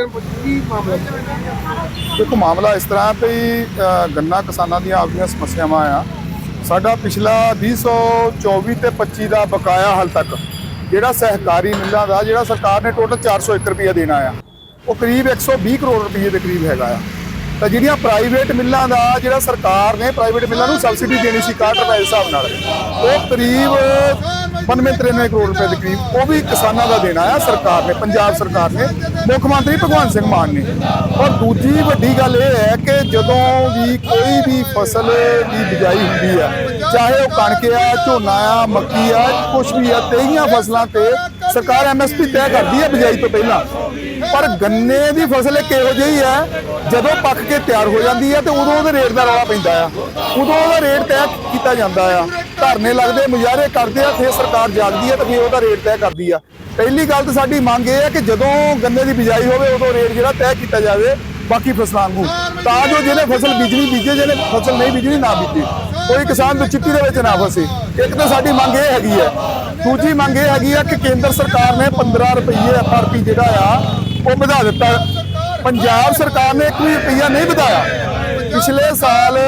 Time ਕੀ ਮਾਮਲਾ ਦੇਖੋ, ਮਾਮਲਾ ਇਸ ਤਰ੍ਹਾਂ ਵੀ ਗੰਨਾ ਕਿਸਾਨਾਂ ਦੀਆਂ ਆਪਦੀਆਂ ਸਮੱਸਿਆਵਾਂ ਆ। ਸਾਡਾ ਪਿਛਲਾ 2024 ਤੇ 25 ਦਾ ਬਕਾਇਆ ਹਾਲ ਤੱਕ, ਜਿਹੜਾ ਸਹਿਕਾਰੀ ਮਿੱਲਾਂ ਦਾ, ਜਿਹੜਾ ਸਰਕਾਰ ਨੇ ਟੋਟਲ 400 ਏਕੜ ਰੁਪਈਆ ਦੇਣਾ ਆ, ਉਹ ਕਰੀਬ 120 ਕਰੋੜ ਰੁਪਏ ਦੇ ਕਰੀਬ ਹੈਗਾ ਆ। ਤਾਂ ਜਿਹੜੀਆਂ ਪ੍ਰਾਈਵੇਟ ਮਿੱਲਾਂ ਦਾ, ਜਿਹੜਾ ਸਰਕਾਰ ਨੇ ਪ੍ਰਾਈਵੇਟ ਮਿੱਲਾਂ ਨੂੰ ਸਬਸਿਡੀ ਦੇਣੀ ਸੀ 61 ਰੁਪਏ ਦੇ ਹਿਸਾਬ ਨਾਲ, ਉਹ ਕਰੀਬ 92 93 ਕਰੋੜ ਰੁਪਏ ਦੇ ਕਰੀਬ, ਉਹ ਵੀ ਕਿਸਾਨਾਂ ਦਾ ਦੇਣਾ ਆ, ਸਰਕਾਰ ਨੇ, ਪੰਜਾਬ ਸਰਕਾਰ ਨੇ। ਮੁੱਖ ਮੰਤਰੀ ਭਗਵੰਤ ਸਿੰਘ ਮਾਨ ਨੇ। ਔਰ ਦੂਜੀ ਵੱਡੀ ਗੱਲ ਇਹ ਹੈ ਕਿ ਜਦੋਂ ਵੀ ਕੋਈ ਵੀ ਫਸਲ ਦੀ ਬਿਜਾਈ ਹੁੰਦੀ ਆ, ਚਾਹੇ ਉਹ ਕਣਕ ਆ, ਝੋਨਾ ਆ, ਮੱਕੀ ਆ ਕੁਝ ਵੀ ਆ, ਤੇਈਆਂ ਫਸਲਾਂ ਤੇ ਸਰਕਾਰ ਐਮਐਸਪੀ ਤੈਅ ਕਰਦੀ ਹੈ ਬਿਜਾਈ ਤੋਂ ਪਹਿਲਾਂ। ਪਰ ਗੰਨੇ ਦੀ ਫਸਲ ਇੱਕ ਇਹੋ ਜਿਹੀ ਹੈ ਜਦੋਂ ਪੱਕ ਕੇ ਤਿਆਰ ਹੋ ਜਾਂਦੀ ਹੈ ਤੇ ਉਦੋਂ ਉਹਦੇ ਰੇਟ ਦਾ ਰੌਲਾ ਪੈਂਦਾ ਆ। ਉਦੋਂ ਉਹਦਾ ਰੇਟ ਤੈਅ ਕੀਤਾ ਜਾਂਦਾ ਆ। ਧਰਨੇ ਲੱਗਦੇ, ਮੁਜ਼ਾਹਰੇ ਕਰਦੇ ਆ, ਫਿਰ ਸਰਕਾਰ ਜਾਗਦੀ ਹੈ ਤੇ ਫਿਰ ਉਹਦਾ ਰੇਟ ਤੈਅ ਕਰਦੀ ਆ। ਪਹਿਲੀ ਗੱਲ ਤਾਂ ਸਾਡੀ ਮੰਗ ਇਹ ਹੈ ਕਿ ਜਦੋਂ ਗੰਨੇ ਦੀ ਬਿਜਾਈ ਹੋਵੇ, ਉਦੋਂ ਰੇਟ ਜਿਹੜਾ ਤੈਅ ਕੀਤਾ ਜਾਵੇ, ਬਾਕੀ ਫਸਲਾਂ ਨੂੰ ਤਾਂ ਜੋ ਜਿਹਨੇ ਫਸਲ ਬੀਜਣੀ, ਬੀਜੇ, ਜਿਹਨੇ ਫਸਲ ਨਹੀਂ ਬੀਜਣੀ, ਨਾ ਬੀਜੇ। ਕੋਈ ਕਿਸਾਨ ਚਿੱਟੀ ਦੇ ਵਿੱਚ ਨਾ ਫਸੇ। ਇੱਕ ਤਾਂ ਸਾਡੀ ਮੰਗ ਇਹ ਹੈਗੀ ਹੈ। ਦੂਜੀ ਮੰਗ ਇਹ ਹੈਗੀ ਆ ਕਿ ਕੇਂਦਰ ਸਰਕਾਰ ਨੇ 15 ਰੁਪਏ ਐਫਆਰਪੀ ਜਿਹੜਾ ਆ, ਉਹ ਵਧਾ ਦਿੱਤਾ। ਪੰਜਾਬ ਸਰਕਾਰ ਨੇ ਇੱਕ ਵੀ ਰੁਪਈਆ ਨਹੀਂ ਵਧਾਇਆ। ਪਿਛਲੇ ਸਾਲ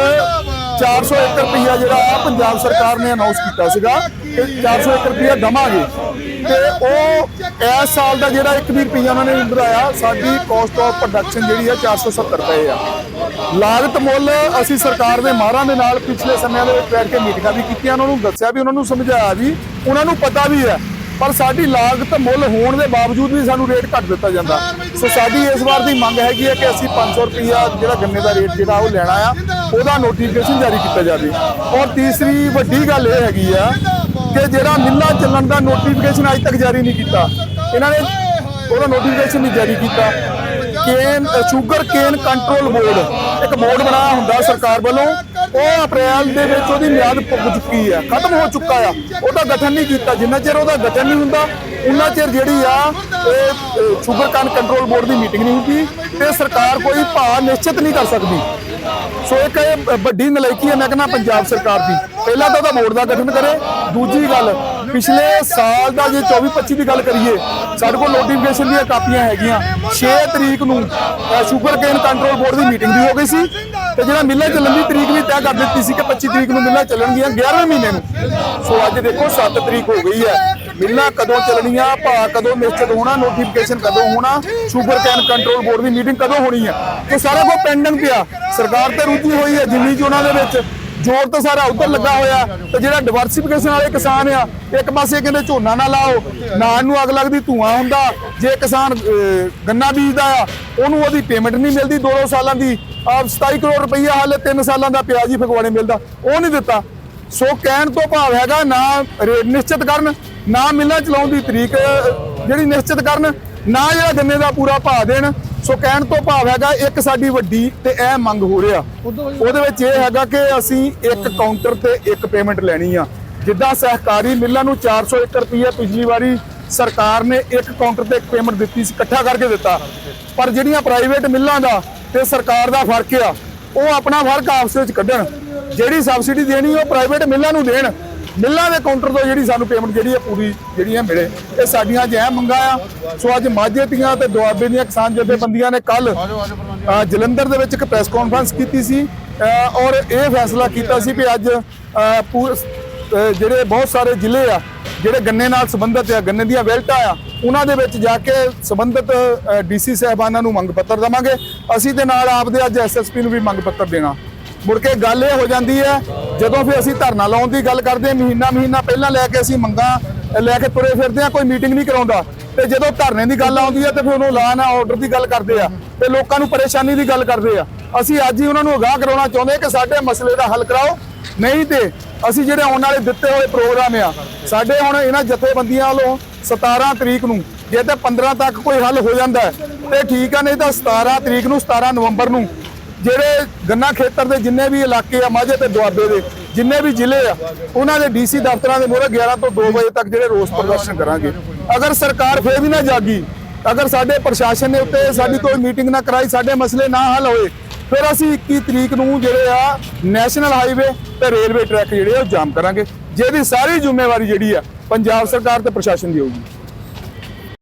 400 ਏਕੜ ਰੁਪਈਆ ਜਿਹੜਾ ਆ ਪੰਜਾਬ ਸਰਕਾਰ ਨੇ ਅਨਾਉਂਸ ਕੀਤਾ ਸੀਗਾ ਕਿ 400 ਏਕੜ ਰੁਪਈਆ ਦਵਾਂਗੇ। ਤੇ ਉਹ ਇਸ ਸਾਲ ਦਾ ਜਿਹੜਾ 1 ਵੀ ਰੁਪਈਆ ਉਹਨਾਂ ਨੇ ਨਹੀਂ ਵਧਾਇਆ ਸਾਡੀ ਕੋਸਟ ਆਫ ਪ੍ਰੋਡਕਸ਼ਨ ਜਿਹੜੀ ਆ 470 ਰੁਪਏ ਆ। ਲਾਗਤ ਮੁੱਲ ਅਸੀਂ ਸਰਕਾਰ ਦੇ ਮਾਹਰਾਂ ਦੇ ਨਾਲ ਪਿਛਲੇ ਸਮਿਆਂ ਦੇ ਵਿੱਚ ਬੈਠ ਕੇ ਮੀਟਿੰਗਾਂ ਵੀ ਕੀਤੀਆਂ, ਉਹਨਾਂ ਨੂੰ ਦੱਸਿਆ ਵੀ ਉਹਨਾਂ ਨੂੰ ਸਮਝਾਇਆ ਵੀ, ਉਹਨਾਂ ਨੂੰ ਪਤਾ ਵੀ ਹੈ, ਪਰ ਸਾਡੀ ਲਾਗਤ ਮੁੱਲ ਹੋਣ ਦੇ ਬਾਵਜੂਦ ਵੀ ਸਾਨੂੰ ਰੇਟ ਘੱਟ ਦਿੱਤਾ ਜਾਂਦਾ। ਸੋ ਸਾਡੀ ਇਸ ਵਾਰ ਦੀ ਮੰਗ ਹੈਗੀ ਹੈ ਕਿ ਅਸੀਂ 500 ਰੁਪਈਆ ਜਿਹੜਾ ਗੰਨੇ ਦਾ ਰੇਟ ਜਿਹੜਾ ਉਹ ਲੈਣਾ ਆ ਉਹਦਾ ਨੋਟੀਫਿਕੇਸ਼ਨ ਜਾਰੀ ਕੀਤਾ ਜਾਵੇ। ਔਰ ਤੀਸਰੀ ਵੱਡੀ ਗੱਲ ਇਹ ਹੈਗੀ ਆ ਕਿ ਜਿਹੜਾ ਮਿੱਲਾ ਚੱਲਣ ਦਾ ਨੋਟੀਫਿਕੇਸ਼ਨ ਅਜੇ ਤੱਕ ਜਾਰੀ ਨਹੀਂ ਕੀਤਾ। ਇਹਨਾਂ ਨੇ ਉਹਦਾ ਨੋਟੀਫਿਕੇਸ਼ਨ ਨਹੀਂ ਜਾਰੀ ਕੀਤਾ। Cane sugar cane control board ਇੱਕ ਬੋਰਡ ਬਣਾਇਆ ਹੁੰਦਾ ਸਰਕਾਰ ਵੱਲੋਂ। ਉਹ ਅਪ੍ਰੈਲ ਦੇ ਵਿੱਚ ਉਹਦੀ ਮਿਆਦ ਪੁੱਗ ਚੁੱਕੀ ਹੈ ਖਤਮ ਹੋ ਚੁੱਕਾ ਆ। ਉਹਦਾ ਗਠਨ ਨਹੀਂ ਕੀਤਾ। ਜਿੰਨਾ ਚਿਰ ਉਹਦਾ ਗਠਨ ਨਹੀਂ ਹੁੰਦਾ, ਉਨਾ ਚਿਰ ਜਿਹੜੀ ਆ, ਇਹ ਸ਼ੂਗਰ ਕੇਨ ਕੰਟਰੋਲ ਬੋਰਡ ਦੀ ਮੀਟਿੰਗ ਨਹੀਂ ਹੁੰਦੀ ਤੇ ਸਰਕਾਰ ਕੋਈ ਭਾਅ ਨਿਸ਼ਚਿਤ ਨਹੀਂ ਕਰ ਸਕਦੀ। ਸੋ ਇੱਕ ਇਹ ਵੱਡੀ ਨਲਾਇਕੀ ਹੈ, ਮੈਂ ਕਹਿੰਦਾ ਪੰਜਾਬ ਸਰਕਾਰ ਦੀ। ਪਹਿਲਾਂ ਤਾਂ ਉਹਦਾ ਬੋਰਡ ਦਾ ਗਠਨ ਕਰੇ, ਦੂਜੀ ਗੱਲ, ਪਿਛਲੇ ਸਾਲ ਦਾ ਜੇ 24 25 ਦੀ ਗੱਲ ਕਰੀਏ, ਸਾਡੇ ਕੋਲ ਨੋਟੀਫਿਕੇਸ਼ਨ ਦੀਆਂ ਕਾਪੀਆਂ ਹੈਗੀਆਂ। 6 ਤਰੀਕ ਨੂੰ ਸ਼ੂਗਰ ਕੇਨ ਕੰਟਰੋਲ ਬੋਰਡ ਦੀ ਮੀਟਿੰਗ ਵੀ ਹੋ ਗਈ ਸੀ। ਤੇ ਜਿਹੜਾ ਮਿੱਲਾਂ ਚੱਲਣ ਦੀ ਤਰੀਕ ਵੀ ਤੈਅ ਕਰ ਦਿੱਤੀ ਸੀ ਕਿ 25 ਤਰੀਕ ਨੂੰ ਮਿੱਲਾਂ ਚੱਲਣਗੀਆਂ 11ਵੇਂ ਮਹੀਨੇ ਨੂੰ। ਸੋ ਅੱਜ ਦੇਖੋ 7 ਤਰੀਕ ਹੋ ਗਈ ਹੈ। ਮਿੱਲਾਂ ਕਦੋਂ ਚੱਲਣੀਆਂ ਭਾਅ ਕਦੋਂ ਨਿਸ਼ਚਿਤ ਹੋਣਾ? ਨੋਟੀਫਿਕੇਸ਼ਨ ਕਦੋਂ ਹੋਣਾ? ਸ਼ੂਗਰ ਕੇਨ ਕੰਟਰੋਲ ਬੋਰਡ ਦੀ ਮੀਟਿੰਗ ਕਦੋਂ ਹੋਣੀ ਹੈ ਇਹ ਸਾਰਾ ਕੁਝ ਪੈਂਡਿੰਗ ਪਿਆ। ਸਰਕਾਰ ਤੇ ਰੁੱਝੀ ਹੋਈ ਹੈ ਜਿੰਨੀ ਚੋਣਾਂ ਦੇ ਵਿੱਚ। ਜ਼ੋਰ ਤਾਂ ਸਾਰਾ ਉੱਧਰ ਲੱਗਾ ਹੋਇਆ। ਤੇ ਜਿਹੜਾ ਡਿਵਰਸਿਫਿਕੇਸ਼ਨ ਵਾਲੇ ਕਿਸਾਨ ਆ, ਇੱਕ ਪਾਸੇ ਕਹਿੰਦੇ ਝੋਨਾ ਨਾ ਲਾਓ। ਨਾਲ ਨੂੰ ਅੱਗ ਲੱਗਦੀ, ਧੂਆਂ ਹੁੰਦਾ। ਜੇ ਕਿਸਾਨ ਗੰਨਾ ਬੀਜਦਾ ਆ, ਉਹਨੂੰ ਉਹਦੀ ਪੇਮੈਂਟ ਨਹੀਂ ਮਿਲਦੀ 2-2 ਸਾਲਾਂ ਦੀ। ਆ 27 ਕਰੋੜ ਰੁਪਈਆ ਹਾਲੇ 3 ਸਾਲਾਂ ਦਾ ਪਿਆਜੀ ਫਗਵਾੜੇ ਮਿਲਦਾ। ਉਹ ਨਹੀਂ ਦਿੱਤਾ। ਸੋ ਕਹਿਣ ਤੋਂ ਭਾਵ ਹੈਗਾ ਨਾ ਰੇਟ ਨਿਸ਼ਚਿਤ ਕਰਨ ਨਾ ਮਿਲਣਾ ਚਲਾਉਣ ਦੀ ਤਰੀਕ ਜਿਹੜੀ ਨਿਸ਼ਚਿਤ ਕਰਨ ਨਾ ਜਿਹੜਾ ਗੰਨੇ ਦਾ ਪੂਰਾ ਭਾਅ ਦੇਣ। ਸੋ ਕਹਿਣ ਤੋਂ ਭਾਵ ਹੈਗਾ ਇੱਕ ਸਾਡੀ ਵੱਡੀ ਤੇ ਇਹ ਮੰਗ ਹੋ ਰਿਹਾ। ਉਹਦੇ ਵਿੱਚ ਇਹ ਹੈਗਾ ਕਿ ਅਸੀਂ ਇੱਕ ਕਾਊਂਟਰ ਤੇ ਇੱਕ ਪੇਮੈਂਟ ਲੈਣੀ ਆ। ਜਿੱਦਾਂ ਸਹਿਕਾਰੀ ਮਿੱਲਾਂ ਨੂੰ 400 ਏਕੜ ਰੁਪਈਆ ਪਿਛਲੀ ਵਾਰੀ ਸਰਕਾਰ ਨੇ ਇੱਕ ਕਾਊਂਟਰ ਤੇ ਇੱਕ ਪੇਮੈਂਟ ਦਿੱਤੀ ਸੀ ਇਕੱਠਾ ਕਰਕੇ ਦਿੱਤਾ। ਪਰ ਜਿਹੜੀਆਂ ਪ੍ਰਾਈਵੇਟ ਮਿੱਲਾਂ ਦਾ ਤੇ ਸਰਕਾਰ ਦਾ ਫ਼ਰਕ ਆ ਉਹ ਆਪਣਾ ਫ਼ਰਕ ਆਪਸ ਵਿੱਚ ਕੱਢਣ। ਜਿਹੜੀ ਸਬਸਿਡੀ ਦੇਣੀ ਉਹ ਪ੍ਰਾਈਵੇਟ ਮਿੱਲਾਂ ਨੂੰ ਦੇਣ। ਮਿੱਲਾਂ ਦੇ ਕਾਊਂਟਰ ਤੋਂ ਜਿਹੜੀ ਸਾਨੂੰ ਪੇਮੈਂਟ ਜਿਹੜੀ ਹੈ ਪੂਰੀ ਜਿਹੜੀ ਹੈ ਮਿਲੇ। ਇਹ ਸਾਡੀਆਂ ਅੱਜ ਅਹਿਮ ਮੰਗਾਂ ਆ। ਸੋ ਅੱਜ ਮਾਝੇ ਦੀਆਂ ਤੇ ਦੁਆਬੇ ਦੀਆਂ ਕਿਸਾਨ ਜਥੇਬੰਦੀਆਂ ਨੇ ਕੱਲ ਜਲੰਧਰ ਦੇ ਵਿੱਚ ਇੱਕ ਪ੍ਰੈਸ ਕਾਨਫਰੰਸ ਕੀਤੀ ਸੀ। ਔਰ ਇਹ ਫੈਸਲਾ ਕੀਤਾ ਸੀ ਕਿ ਅੱਜ ਅ, ਜਿਹੜੇ ਬਹੁਤ ਸਾਰੇ ਜ਼ਿਲ੍ਹੇ ਆ ਜਿਹੜੇ ਗੰਨੇ ਨਾਲ ਸੰਬੰਧਿਤ ਆ, ਗੰਨੇ ਦੀਆਂ ਵੈਲਟਾਂ ਆ, ਉਹਨਾਂ ਦੇ ਵਿੱਚ ਜਾ ਕੇ ਸੰਬੰਧਿਤ ਡੀਸੀ ਸਾਹਿਬਾਨਾਂ ਨੂੰ ਮੰਗ ਪੱਤਰ ਦਵਾਂਗੇ। ਅਸੀਂ ਤੇ ਨਾਲ ਆਪਦੇ ਅੱਜ ਐਸਐਸਪੀ ਨੂੰ ਵੀ ਮੰਗ ਪੱਤਰ ਦੇਣਾ। ਮੁੜ ਕੇ ਗੱਲ ਇਹ ਹੋ ਜਾਂਦੀ ਹੈ, ਜਦੋਂ ਫਿਰ ਅਸੀਂ ਧਰਨਾ ਲਾਉਣ ਦੀ ਗੱਲ ਕਰਦੇ ਮਹੀਨਾ ਮਹੀਨਾ ਪਹਿਲਾਂ ਲੈ ਕੇ ਅਸੀਂ ਮੰਗਾਂ ਲੈ ਕੇ ਤੁਰੇ ਫਿਰਦੇ ਆ ਕੋਈ ਮੀਟਿੰਗ ਨਹੀਂ ਕਰਾਉਂਦਾ। ਤੇ ਜਦੋਂ ਧਰਨੇ ਦੀ ਗੱਲ ਆਉਂਦੀ ਹੈ, ਤੇ ਫਿਰ ਉਹਨੂੰ ਲਾ ਨਾ ਆਰਡਰ ਦੀ ਗੱਲ ਕਰਦੇ ਆ, ਤੇ ਲੋਕਾਂ ਨੂੰ ਪਰੇਸ਼ਾਨੀ ਦੀ ਗੱਲ ਕਰਦੇ ਆ। ਅਸੀਂ ਅੱਜ ਹੀ ਉਹਨਾਂ ਨੂੰ ਅਗਾਹ ਕਰਾਉਣਾ ਚਾਹੁੰਦੇ ਕਿ ਸਾਡੇ ਮਸਲੇ ਦਾ ਹੱਲ ਕਰਾਓ। ਨਹੀਂ ਤੇ ਅਸੀਂ ਜਿਹੜੇ ਆਉਣ ਵਾਲੇ ਦਿੱਤੇ ਹੋਏ ਪ੍ਰੋਗਰਾਮ ਆ ਸਾਡੇ ਹੁਣ ਇਹਨਾਂ ਜਥੇਬੰਦੀਆਂ ਵੱਲੋਂ 17 ਤਰੀਕ ਨੂੰ ਜੇ ਤਾਂ 15 ਤੱਕ ਕੋਈ ਹੱਲ ਹੋ ਜਾਂਦਾ ਹੈ, ਤੇ ਠੀਕ ਆ ਨਹੀਂ ਤਾਂ 17 ਤਰੀਕ ਨੂੰ 17 ਨਵੰਬਰ ਨੂੰ ਜਿਹੜੇ ਗੰਨਾ ਖੇਤਰ ਦੇ ਜਿੰਨੇ ਵੀ ਇਲਾਕੇ ਆ ਮਾਝੇ ਤੇ ਦੁਆਬੇ ਦੇ ਜਿੰਨੇ ਵੀ ਜ਼ਿਲ੍ਹੇ ਆ ਉਹਨਾਂ ਦੇ ਡੀਸੀ ਦਫ਼ਤਰਾਂ ਦੇ ਮੂਹਰੇ 11 ਤੋਂ 2 ਵਜੇ ਤੱਕ ਜਿਹੜੇ ਰੋਸ ਪ੍ਰਦਰਸ਼ਨ ਕਰਾਂਗੇ। ਅਗਰ ਸਰਕਾਰ ਫੇਰ ਵੀ ਨਾ ਜਾਗੀ ਅਗਰ ਸਾਡੇ ਪ੍ਰਸ਼ਾਸਨ ਨੇ ਉੱਤੇ ਸਾਡੀ ਕੋਈ ਮੀਟਿੰਗ ਨਾ ਕਰਾਈ ਸਾਡੇ ਮਸਲੇ ਨਾ ਹੱਲ ਹੋਏ ਫਿਰ ਅਸੀਂ 21 ਤਰੀਕ ਨੂੰ ਜਿਹੜੇ ਆ ਨੈਸ਼ਨਲ ਹਾਈਵੇ ਤੇ ਰੇਲਵੇ ਟਰੈਕ ਜਿਹੜੇ ਆ ਉਹ ਜਾਮ ਕਰਾਂਗੇ, ਜਿਹਦੀ ਸਾਰੀ ਜ਼ਿੰਮੇਵਾਰੀ ਜਿਹੜੀ ਆ ਪੰਜਾਬ ਸਰਕਾਰ ਤੇ ਪ੍ਰਸ਼ਾਸਨ ਦੀ ਹੋਊਗੀ।